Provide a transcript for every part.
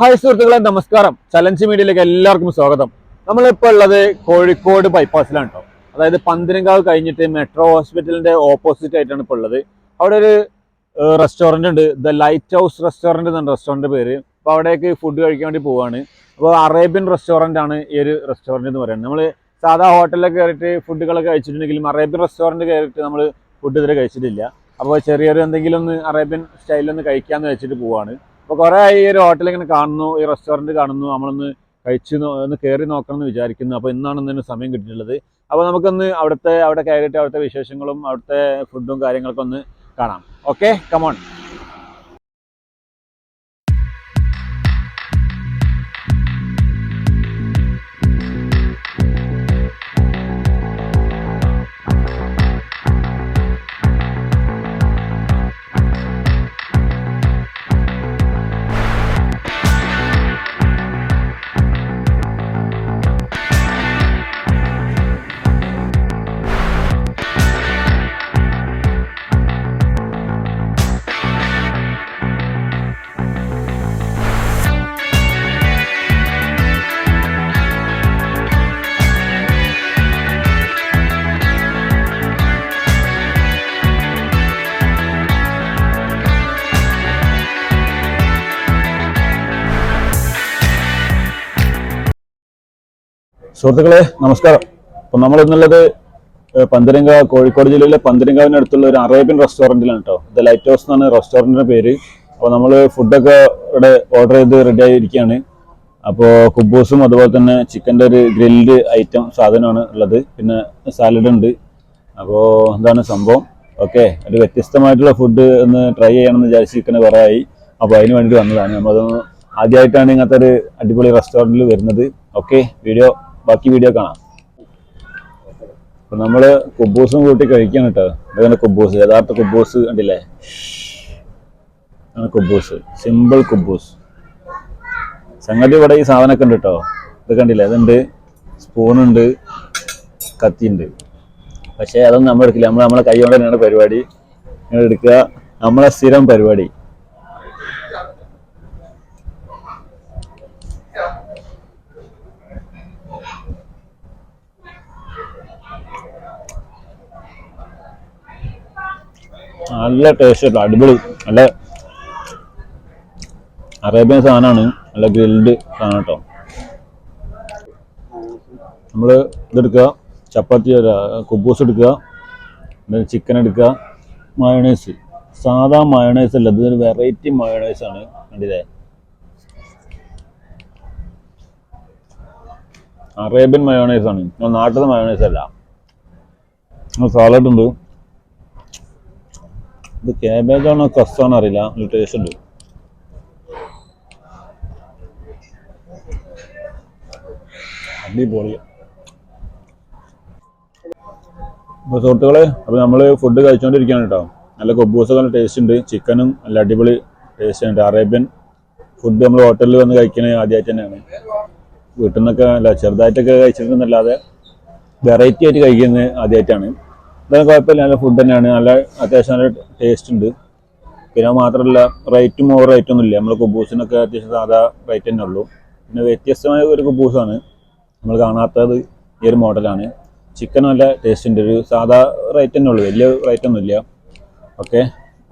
Hi സുഹൃത്തുക്കളെ നമസ്കാരം. Challenge മീഡിയയിലേക്ക് എല്ലാവർക്കും സ്വാഗതം. നമ്മളിപ്പോൾ ഉള്ളത് കോഴിക്കോട് ബൈപ്പാസിലാണ് കേട്ടോ അതായത് പന്തിരങ്കാവ് കഴിഞ്ഞിട്ട് മെട്രോ ഹോസ്പിറ്റലിന്റെ ഓപ്പോസിറ്റ് ആയിട്ടാണ് ഇപ്പോൾ ഉള്ളത്. അവിടെ ഒരു റെസ്റ്റോറന്റ് ഉണ്ട്. ദ ലൈറ്റ് ഹൗസ് റെസ്റ്റോറന്റ് എന്നാണ് റെസ്റ്റോറന്റ് പേര്. അപ്പോൾ അവിടേക്ക് ഫുഡ് കഴിക്കാൻ വേണ്ടി പോവാണ്. അപ്പോൾ അറേബ്യൻ റെസ്റ്റോറന്റ് ആണ് ഈ ഒരു റെസ്റ്റോറന്റ് എന്ന് പറയുന്നത്. നമ്മൾ സാധാ ഹോട്ടലിലൊക്കെ കയറിയിട്ട് ഫുഡുകളൊക്കെ കഴിച്ചിട്ടുണ്ടെങ്കിലും അറേബ്യൻ റെസ്റ്റോറന്റ് കയറിയിട്ട് നമ്മൾ ഫുഡ് ഇതുവരെ കഴിച്ചിട്ടില്ല. അപ്പോൾ ചെറിയൊരു എന്തെങ്കിലും ഒന്ന് അറേബ്യൻ സ്റ്റൈലിൽ ഒന്ന് കഴിക്കാമെന്ന് വെച്ചിട്ട് പോവാണ്. അപ്പോൾ കുറേ ഈ ഒരു ഹോട്ടൽ ഇങ്ങനെ കാണുന്നു ഈ റെസ്റ്റോറന്റ് കാണുന്നു നമ്മളൊന്ന് കഴിച്ച് ഒന്ന് കയറി നോക്കണം എന്ന് വിചാരിക്കുന്നു. അപ്പോൾ ഇന്നാണ് ഇന്നൊരു സമയം കിട്ടിയിട്ടുള്ളത്. അപ്പോൾ നമുക്കൊന്ന് അവിടുത്തെ അവിടെ കയറിയിട്ട് അവിടുത്തെ വിശേഷങ്ങളും അവിടുത്തെ ഫുഡും കാര്യങ്ങളൊക്കെ ഒന്ന് കാണാം. ഓക്കെ കമോൺ സുഹൃത്തുക്കളെ നമസ്കാരം. അപ്പം നമ്മൾ ഇന്നുള്ളത് ഏഹ്, കോഴിക്കോട് ജില്ലയിലെ പന്തരങ്കാവിന് അടുത്തുള്ള ഒരു അറേബ്യൻ റെസ്റ്റോറന്റിലാണ് കേട്ടോ ദ ലൈറ്റ് ഹൗസ് എന്നാണ് റെസ്റ്റോറന്റിന്റെ പേര്. അപ്പോൾ നമ്മൾ ഫുഡൊക്കെ ഇവിടെ ഓർഡർ ചെയ്ത് റെഡി ആയിരിക്കുകയാണ് അപ്പോൾ കുബൂസും അതുപോലെ തന്നെ ചിക്കന്റെ ഒരു ഗ്രിൽഡ് ഐറ്റം സാധനമാണ് ഉള്ളത്. പിന്നെ സാലഡ് ഉണ്ട്. അപ്പോൾ എന്താണ് സംഭവം. ഓക്കെ ഒരു വ്യത്യസ്തമായിട്ടുള്ള ഫുഡ് ഒന്ന് ട്രൈ ചെയ്യണമെന്ന് വിചാരിച്ചിരിക്കുന്ന കുറേ ആയി അപ്പോൾ അതിന് വേണ്ടി വന്നതാണ്. നമ്മളതൊന്ന് ആദ്യമായിട്ടാണ് ഇങ്ങനത്തെ ഒരു അടിപൊളി റെസ്റ്റോറന്റിൽ വരുന്നത്. ഓക്കെ വീഡിയോ ബാക്കി വീഡിയോ കാണാം. അപ്പൊ നമ്മൾ കുബൂസും കൂട്ടി കഴിക്കണം കേട്ടോ ഇതാണ് കുബൂസ്. യഥാർത്ഥ കുബൂസ് കണ്ടില്ലേ? ആണ് കുബൂസ്. സിമ്പിൾ കുബൂസ്. സംഗതി ഇവിടെ ഈ സാധനമൊക്കെ ഉണ്ട് കേട്ടോ ഇത് കണ്ടില്ലേ? അതുണ്ട് സ്പൂണുണ്ട് കത്തിയുണ്ട് പക്ഷേ അതൊന്നും നമ്മൾ എടുക്കില്ല. നമ്മൾ നമ്മളെ കൈ കൊണ്ട് തന്നെയാണ് പരിപാടി. ഇങ്ങനെ എടുക്കുക. നമ്മളെ സ്ഥിരം പരിപാടി. നല്ല ടേസ്റ്റ് അടിപൊളി നല്ല അറേബ്യൻ സാധനമാണ്. നല്ല ഗ്രിൽഡ് സാധനം കേട്ടോ. നമ്മൾ ഇതെടുക്കുക ചപ്പാത്തി കുബൂസ് എടുക്കുക പിന്നെ ചിക്കൻ എടുക്കുക മയോണൈസ് സാധാ മയോണൈസ് അല്ല ഇതൊരു വെറൈറ്റി മയോണൈസ് ആണ്. കണ്ടില്ലേ? അറേബ്യൻ മയോണൈസ് ആണ്. നാട്ടിലെ മയോണൈസ് അല്ല. സാലഡ് ഉണ്ട്. ഇത് ക്യാബേജ് ആണോ കസ്സാണോ അറിയില്ല. ഒരു ടേസ്റ്റ് ഉണ്ട്. അടിപൊളി. അപ്പോൾ സുഹൃത്തുക്കളെ അപ്പോൾ നമ്മൾ ഫുഡ് കഴിച്ചുകൊണ്ടിരിക്കുകയാണ് കേട്ടോ നല്ല കൊബൂസൊക്കെ നല്ല ടേസ്റ്റ് ഉണ്ട്. ചിക്കനും നല്ല അടിപൊളി ടേസ്റ്റ് ഉണ്ട് അറേബ്യൻ ഫുഡ് നമ്മൾ ഹോട്ടലിൽ വന്ന് കഴിക്കണേ ആദ്യമായിട്ട് തന്നെയാണ്. വീട്ടിൽ നിന്നൊക്കെ അല്ല ചെറുതായിട്ടൊക്കെ കഴിച്ചിട്ടുണ്ടെന്നല്ലാതെ വെറൈറ്റി ആയിട്ട് കഴിക്കുന്നത് ആദ്യമായിട്ടാണ്. അതായത് കുഴപ്പമില്ല നല്ല ഫുഡ് തന്നെയാണ്. നല്ല അത്യാവശ്യം നല്ല ടേസ്റ്റ് ഉണ്ട്. പിന്നെ മാത്രമല്ല റേറ്റും ഓവർ റേറ്റ് ഒന്നും ഇല്ല നമ്മൾ കുബൂസിനൊക്കെ അത്യാവശ്യം സാധാ റേറ്റ് തന്നെ ഉള്ളൂ. പിന്നെ വ്യത്യസ്തമായ ഒരു കുബൂസാണ്. നമ്മൾ കാണാത്തത് ഈ ഒരു മോഡലാണ് ചിക്കൻ നല്ല ടേസ്റ്റ് ഉണ്ട്. ഒരു സാധാ റേറ്റ് തന്നെ ഉള്ളൂ. വലിയ റേറ്റ് ഒന്നും ഇല്ല ഓക്കെ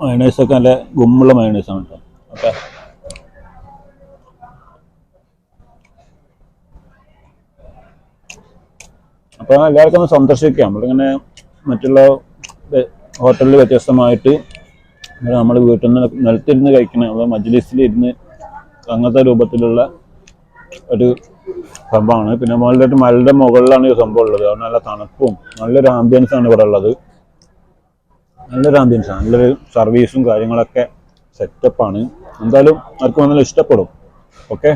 മയണൈസൊക്കെ നല്ല ഗുമ്മുള്ള മയണൈസാണ് കേട്ടോ ഓക്കെ അപ്പോൾ എല്ലാവർക്കും ഒന്ന് സന്ദർശിക്കാം നമ്മളിങ്ങനെ മറ്റുള്ള ഹോട്ടലിൽ വ്യത്യസ്തമായിട്ട് നമ്മൾ വീട്ടിൽ നിന്ന് നിലത്തിരുന്ന് കഴിക്കണ മജ്ലിസിൽ മജ്ലിസിലിരുന്ന് അങ്ങനത്തെ രൂപത്തിലുള്ള ഒരു സംഭവമാണ്. പിന്നെ മുകളിലോട്ട് മലയുടെ മുകളിലാണ് ഈ സംഭവം ഉള്ളത്. അവിടെ നല്ല തണുപ്പും നല്ലൊരു ആംബിയൻസ് ആണ് ഇവിടെ ഉള്ളത്. നല്ലൊരു ആംബിയൻസ് ആണ്. നല്ലൊരു സർവീസും കാര്യങ്ങളൊക്കെ സെറ്റപ്പാണ് എന്തായാലും ആർക്കും വന്നാലും ഇഷ്ടപ്പെടും. ഓക്കെ